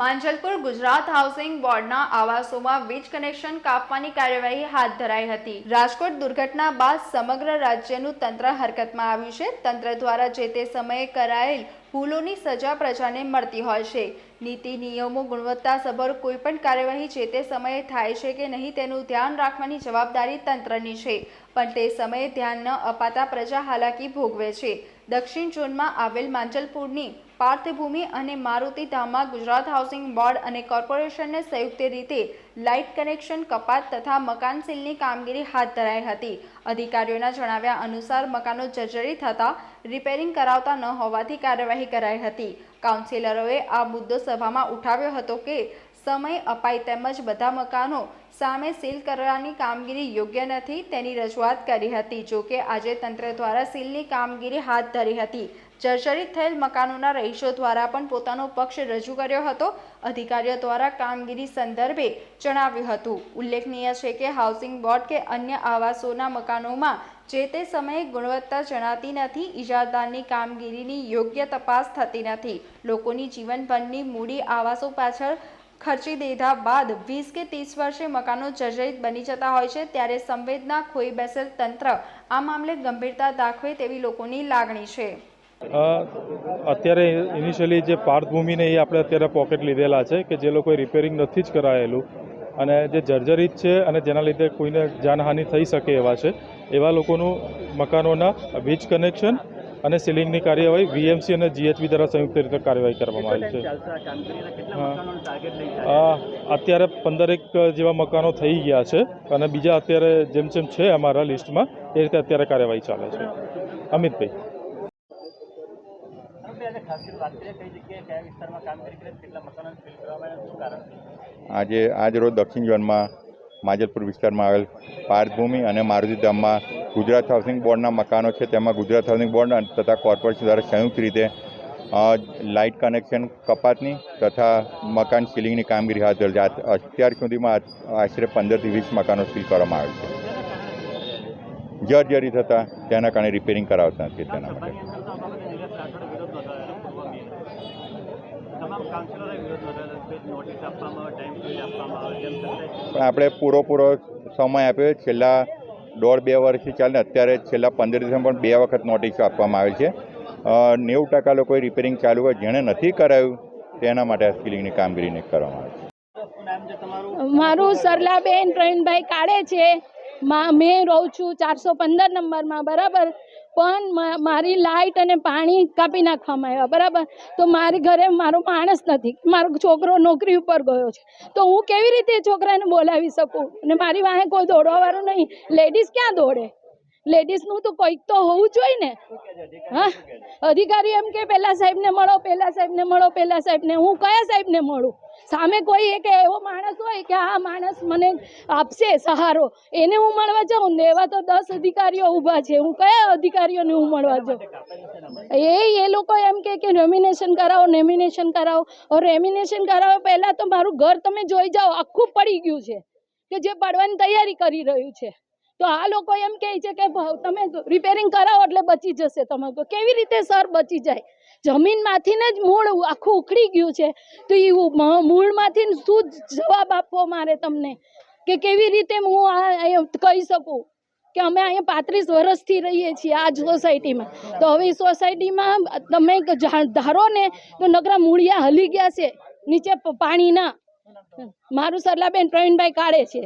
Manjalpur Gujarat housing બોર્ડના આવાસોમાં વીજ connection કાપવાની કાર્યવાહી હાથ ધરાઈ હતી. રાજકોટ દુર્ઘટના બાદ સમગ્ર રાજ્યનું તંત્ર હરકતમાં આવ્યું છે. તંત્ર દ્વારા જે તે સમયે કરાયેલ ભૂલોની સજા પ્રજાને મળતી હોય છે. નીતિ, નિયમો ગુણવત્તાસભર કોઈપણ કાર્યવાહી જે તે સમયે થાય છે કે નહીં તેનું ધ્યાન રાખવાની જવાબદારી તંત્રની છે. પણ તે સમયે ધ્યાન ન અપાતા પ્રજા હાલાકી ભોગવે છે. દક્ષિણ ઝોનમાં આવેલ માંજલપુરની પાર્થભૂમિ અને મારુતિ ધામમાં ગુજરાત હાઉસિંગ બોર્ડ અને કોર્પોરેશનને સંયુક્ત રીતે લાઇટ કનેક્શન, કપાત તથા મકાન સીલની કામગીરી હાથ ધરાઈ હતી. અધિકારીઓના જણાવ્યા અનુસાર મકાનો જર્જરી થતા રિપેરિંગ કરાવતા ન હોવાથી કાર્યવાહી કરાઈ હતી. કાઉન્સિલરોએ આ મુદ્દો સભામાં ઉઠાવ્યો હતો કે સમય અપાય તેમજ બધા મકાનો સામે સીલ કરવાની કામગીરી યોગ્ય નથી તેની રજૂઆત કરી હતી. જોકે આજે તંત્ર દ્વારા સીલની કામગીરી હાથ ધરી હતી. જર્જરિત થયેલ મકાનોના રહીશો દ્વારા પણ પોતાનો પક્ષ રજૂ કર્યો હતો. અધિકારીઓ દ્વારા કામગીરી સંદર્ભે જણાવ્યું હતું. ઉલ્લેખનીય છે કે હાઉસિંગ બોર્ડ કે અન્ય આવાસોના મકાનોમાં જે તે સમયે ગુણવત્તા જણાતી નથી ઇજારદારની કામગીરીની યોગ્ય તપાસ થતી નથી. લોકોની જીવનભરની મૂડી આવાસો પાછળ ખર્ચી દીધા બાદ વીસ કે ત્રીસ વર્ષે મકાનો જર્જરિત બની જતા હોય છે, ત્યારે સંવેદના ખોઈ બેસેલ તંત્ર આ મામલે ગંભીરતા દાખવે તેવી લોકોની લાગણી છે. અત્યારે ઇનિશિયલી જે પાર્થભૂમિને એ આપણે અત્યારે પોકેટ લીધેલા છે કે જે લોકોએ રિપેરિંગ નથી જ કરાયેલું અને જે જર્જરિત છે અને જેના લીધે કોઈને જાનહાનિ થઈ શકે એવા છે, એવા લોકોનું મકાનોના વીજ કનેક્શન અને સીલિંગની કાર્યવાહી વીએમસી અને જીએચબી દ્વારા સંયુક્ત રીતે કાર્યવાહી કરવામાં આવી છે. ચાલશે આ કામગીરીના કેટલા હા. મકાનોનું ટાર્ગેટ લઈ અ, અત્યારે પંદરેક જેવા મકાનો થઈ ગયા છે અને બીજા અત્યારે જેમ જેમ છે અમારા લિસ્ટમાં એ રીતે અત્યારે કાર્યવાહી ચાલે છે. અમિતભાઈ. આજે ખાસ કરીને વાત કરીએ કઈ જગ્યાએ કયા વિસ્તારમાં કામગીરી કરે છે, કેટલા મકાનો ફિલ કરવામાં આવ્યા શું કારણ છે? આજે આજ રોજ દક્ષિણ ઝોનમાં માજલપુર વિસ્તારમાં આવેલ પાર્થભૂમિ અને મારુતિ ધામમાં ગુજરાત હાઉસિંગ બોર્ડના મકાનો છે તેમાં ગુજરાત હાઉસિંગ બોર્ડ અને તથા કોર્પોરેશન દ્વારા સંયુક્ત રીતે લાઇટ કનેક્શન કપાતની તથા મકાન સીલિંગની કામગીરી હાથ ધરી અત્યાર સુધીમાં આશરે પંદરથી વીસ મકાનો સીલ કરવામાં આવે છે. જર્જરી થતાં તેના કારણે રિપેરિંગ કરાવતા નથી તેના માટે. આપણે પૂરો પૂરો સમય આપ્યો છેલ્લા દોઢ બે વર્ષથી ચાલે, અત્યારે છેલ્લા પંદર દિવસમાં પણ બે વખત નોટિસ આપવામાં આવેલ છે. નેવું ટકા લોકોએ રિપેરિંગ ચાલુ હોય, જેણે નથી કરાયું તેના માટે સ્કિલિંગની કામગીરીને કરવામાં આવે છે. મારું સરલાબેન પ્રવીણભાઈ કાળે છે. મેં રહું છું ચારસો પંદર નંબરમાં, બરાબર? પણ મારી લાઇટ અને પાણી કાપી નાખવામાં આવ્યા, બરાબર? તો મારી ઘરે મારો માણસ નથી, મારો છોકરો નોકરી ઉપર ગયો છે. તો હું કેવી રીતે છોકરાને બોલાવી શકું? અને મારી વાંહે કોઈ દોડવાવાળું નહીં. લેડીઝ ક્યાં દોડે? લેડીઝનું તો કોઈક તો હોવું જોઈએ ને. હા? અધિકારી એમ કે, પેલા સાહેબને મળો, પેલા સાહેબને મળો, પેલા સાહેબને. હું કયા સાહેબને મળું? સામે કોઈ એક એવો માણસ હોય કે આ માણસ મને આપશે સહારો. એને હું મળવા જાઉં ને, એવા તો દસ અધિકારીઓ ઊભા છે. હું કયા અધિકારીઓને હું મળવા જાઉં? એ એ લોકો એમ કે રેમિનેશન કરાવો રેમિનેશન કરાવો. રેમિનેશન કરાવો પહેલાં તો મારું ઘર તમે જોઈ જાઓ, આખું પડી ગયું છે. કે જે પડવાની તૈયારી કરી રહ્યું છે. તો આ લોકો એમ કહે છે કે તમે રિપેરિંગ કરાવો એટલે બચી જશે તમે ઘર. કેવી રીતે સર બચી જાય? જમીનમાંથી જ મૂળ આખું ઉખડી ગયું છે. તો એ મૂળમાંથી શું જવાબ આપવો મારે તમને? કે કેવી રીતે હું આ કહી શકું? કે અમે અહીંયા પાંત્રીસ વર્ષથી રહીએ છીએ આ સોસાયટીમાં તો હવે સોસાયટીમાં તમે ધારો ને, તો નકરા મૂળિયા હલી ગયા છે, નીચે પાણીના. મારું સરલાબેન પ્રવીણભાઈ કાઢે છે.